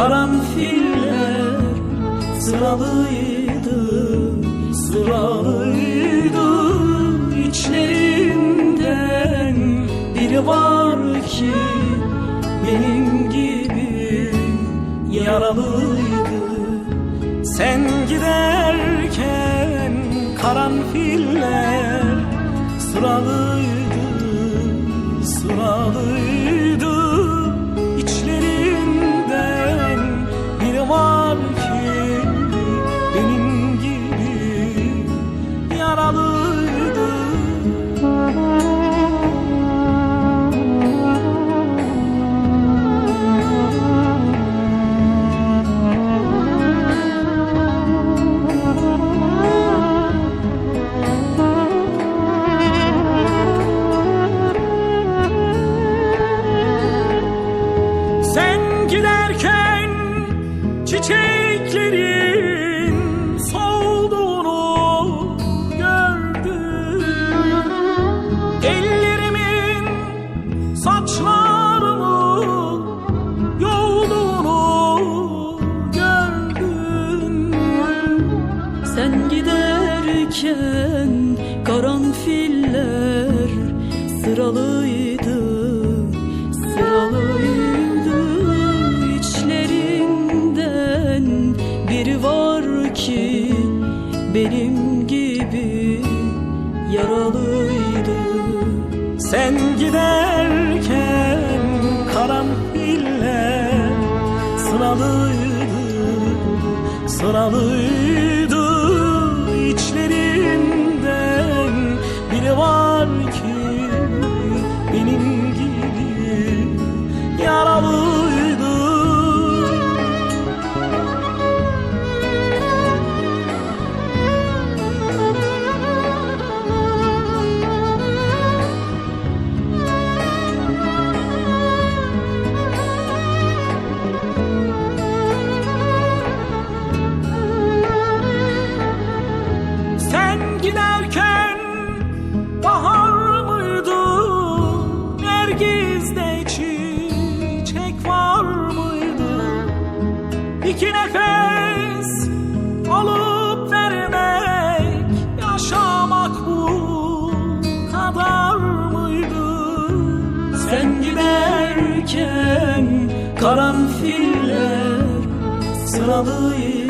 karanfiller Sıralıydı, sıralıydı İçlerinden. Biri var ki Benim gibi yaralıydı. Sen giderken karanfiller Sıralıydı, sıralıydı çiçeklerin solduğunu gördüm. Ellerimin saçlarımı yolduğunu gördüm. Sen giderken karanfiller Sıralıydı ki benim gibi yaralıydı. Sen giderken karanfiller sıralıydı Sıralıydı içlerinden biri var Nergiz'de çiçek var mıydı? İki nefes alıp vermek yaşamak bu kadar mıydı? Sen giderken karanfiller sıralıydı,